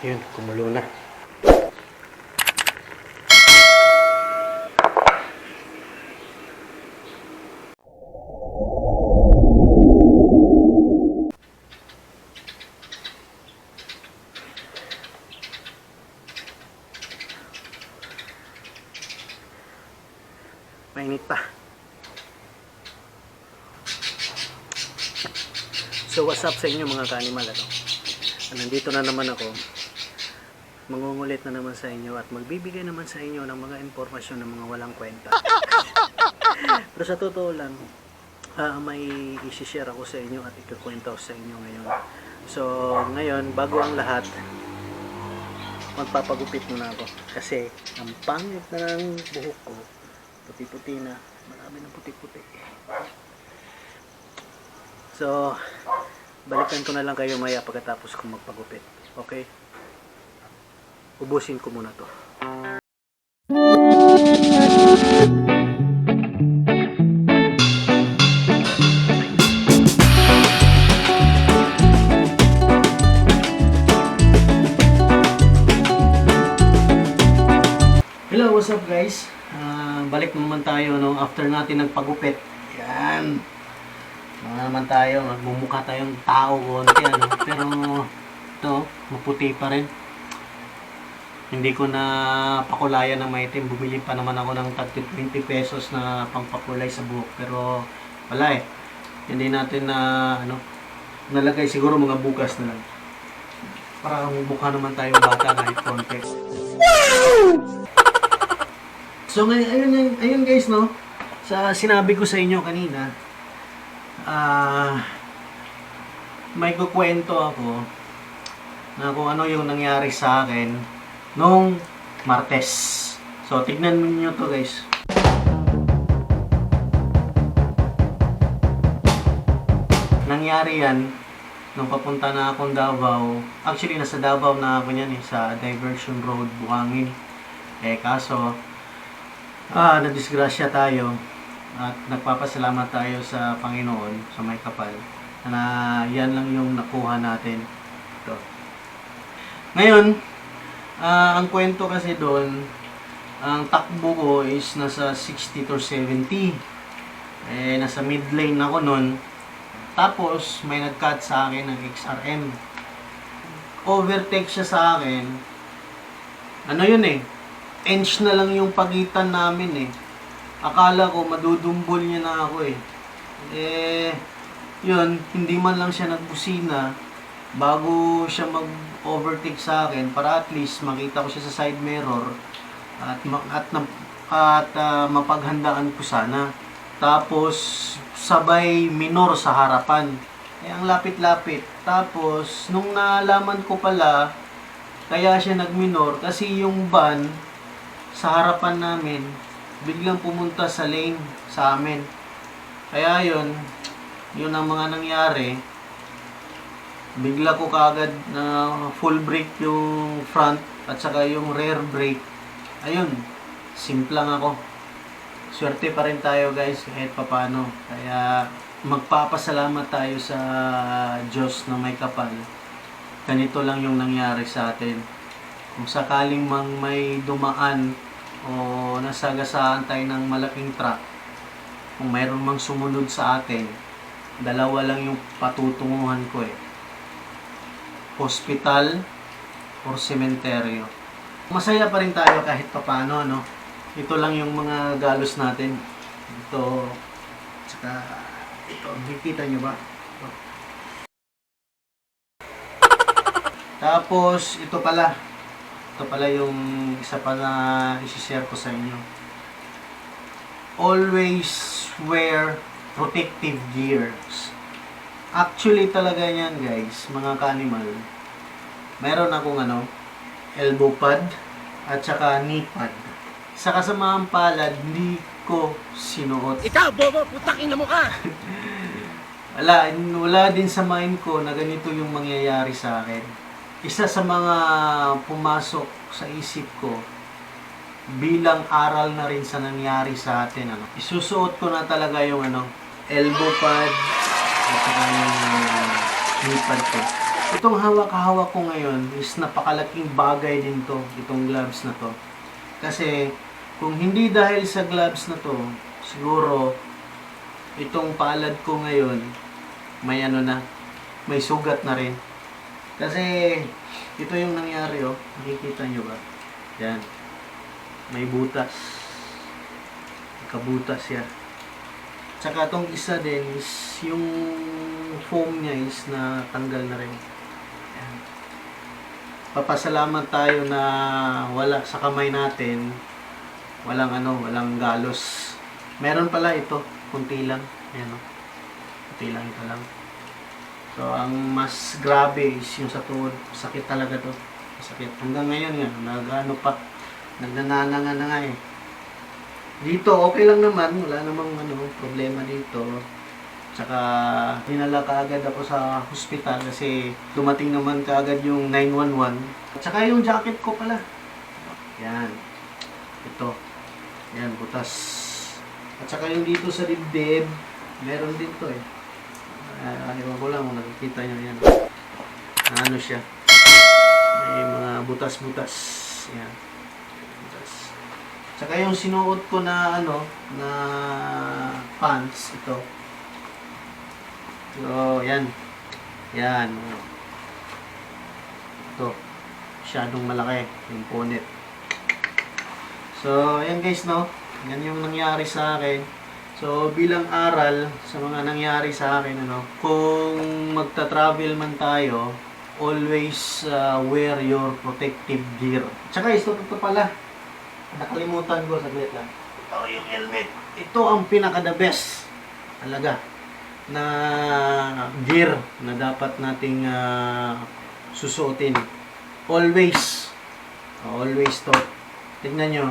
Yun, kumulo na. Mainit pa. So what's up sa inyo mga kanimal ano? Nandito na naman ako. Mangungulit na naman sa inyo at magbibigay naman sa inyo ng mga impormasyon ng mga walang kwenta. Pero sa totoo lang, ah, may isi-share ako sa inyo at ikukwento ko sa inyo ngayon. So ngayon, bago ang lahat, magpapagupit muna ako. Kasi ang pangit na ng buhok ko, puti-puti na, marami ng puti-puti. So, balikan ko na lang kayo maya pagkatapos kong magpagupit. Okay? Ubusin ko muna to. Hello, what's up guys? Ah, balik naman tayo no, after natin nagpagupit. Yan. Mga naman tayo, magmumukha tayong tao konti ano, pero to, maputi pa rin. Hindi ko na pakulayan ng maitim. Bumili pa naman ako ng tag 20 pesos na pangpakulay sa buhok. Pero wala eh. Hindi natin na ano, nalagay siguro mga bukas na lang. Para mukha naman tayo bata kahit konti. So ngayon, ayun, ayun, guys, no? Sa sinabi ko sa inyo kanina, ah, may kukwento ako na kung ano yung nangyari sa akin nung Martes. So, tignan niyo to guys. Nangyari yan nung papunta na akong Davao. Actually, nasa Davao na ako niyan eh, sa Diversion Road, Buhangin. Eh, kaso, ah, nadisgrasya tayo at nagpapasalamat tayo sa Panginoon sa may kapal na yan lang yung nakuha natin. Ito. Ngayon, ah, ang kwento kasi doon, ang takbo ko is nasa 60 to 70. Eh, nasa mid lane ako noon. Tapos, may nag-cut sa akin ng XRM. Overtake siya sa akin. Ano yun eh? Inch na lang yung pagitan namin eh. Akala ko madudumbol niya na ako eh. Eh, yun, hindi man lang siya nagbusina bago siya mag-overtake sa akin para at least makita ko siya sa side mirror at at at ah, mapaghandaan ko sana. Tapos sabay minor sa harapan. Eh ang lapit-lapit. Tapos nung nalaman ko pala kaya siya nagminor kasi yung van sa harapan namin biglang pumunta sa lane sa amin. Kaya yun, yun ang mga nangyari. Bigla ko kagad na full brake yung front at saka yung rear brake. Ayun, simplang ako. Swerte pa rin tayo guys kahit papano. Kaya magpapasalamat tayo sa Diyos na may kapal. Ganito lang yung nangyari sa atin. Kung sakaling mang may dumaan o nasagasaan tayo ng malaking truck, kung mayroon mang sumunod sa atin, dalawa lang yung patutunguhan ko eh. Hospital or sementeryo. Masaya pa rin tayo kahit papano, no? Ito lang yung mga galos natin. Ito, tsaka ito, nakikita nyo ba? Ito. Tapos, ito pala. Ito pala yung isa pa na isi-share ko sa inyo. Always wear protective gears. Actually talaga yan guys, mga kanimal. Meron akong ano, elbow pad at saka knee pad. Sa kasamaang palad, hindi ko sinuot. Ikaw, bobo, putakin na mo ka! Wala, wala din sa mind ko na ganito yung mangyayari sa akin. Isa sa mga pumasok sa isip ko bilang aral na rin sa nangyari sa atin. Ano. Isusuot ko na talaga yung ano, elbow pad Itong hawak-hawak ko ngayon is napakalaking bagay din to, itong gloves na to. Kasi kung hindi dahil sa gloves na to, siguro itong palad ko ngayon may ano na, may sugat na rin. Kasi ito yung nangyari oh, nakikita nyo ba? Yan. May butas. Kabutas yan. Tsaka tong isa din is yung foam niya is na tanggal na rin. Papasalamat tayo na wala sa kamay natin. Walang ano, walang galos. Meron pala ito, kunti lang. Ayan o. Kunti lang ito lang. So, ang mas grabe is yung sa tuhod. Sakit talaga to. Sakit. Hanggang ngayon nga, nagano pa. Nagnanana nga na nga eh. Dito, okay lang naman. Wala namang ano, problema dito. Tsaka, dinala kaagad ako sa hospital kasi dumating naman kaagad yung 911. Tsaka yung jacket ko pala. Yan. Ito. Yan, butas. At saka yung dito sa dibdib, meron din to eh. Uh, ewan ko lang kung nakikita nyo yan. Ano siya. May mga butas-butas. Yan. Tsaka yung sinuot ko na ano, na pants, ito. So, yan. Yan. oh. Ito. Masyadong malaki yung punit. So, ayan guys, no? Yan yung nangyari sa akin. So, bilang aral sa mga nangyari sa akin, ano, kung magta-travel man tayo, always uh, wear your protective gear. Tsaka, ito, ito pala. Nakalimutan ko, saglit lang. Ito yung helmet. Ito ang pinaka-the best. Talaga. Na gear na dapat nating uh, susuotin. Always. Always to. Tignan nyo.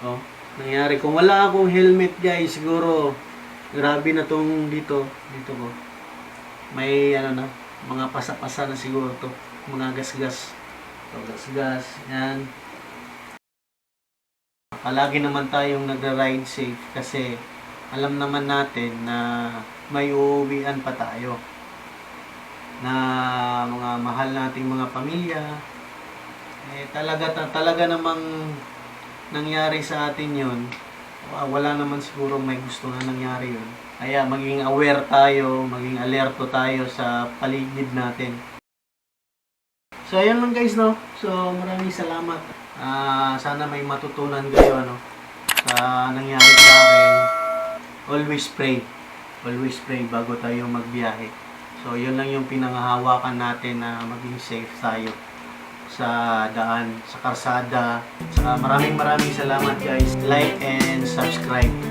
Oh, nangyari. Kung wala akong helmet guys, siguro grabe na tong dito. Dito ko. May ano na, mga pasa-pasa na siguro to. Mga gasgas. To, gasgas. Yan. Palagi naman tayong nagra-ride safe kasi alam naman natin na may uuwian pa tayo. Na mga mahal nating mga pamilya eh talaga ta- talaga namang nangyari sa atin wa- wala naman siguro may gusto na nangyari yun. Kaya maging aware tayo maging alerto tayo sa paligid natin. So ayun lang guys no? So maraming salamat Ah, sana may matutunan kayo ano sa nangyari sa akin always pray always pray bago tayo magbiyahe so yun lang yung pinangahawakan natin na maging safe tayo sa daan, sa karsada. Saka maraming maraming salamat guys. Like and subscribe. And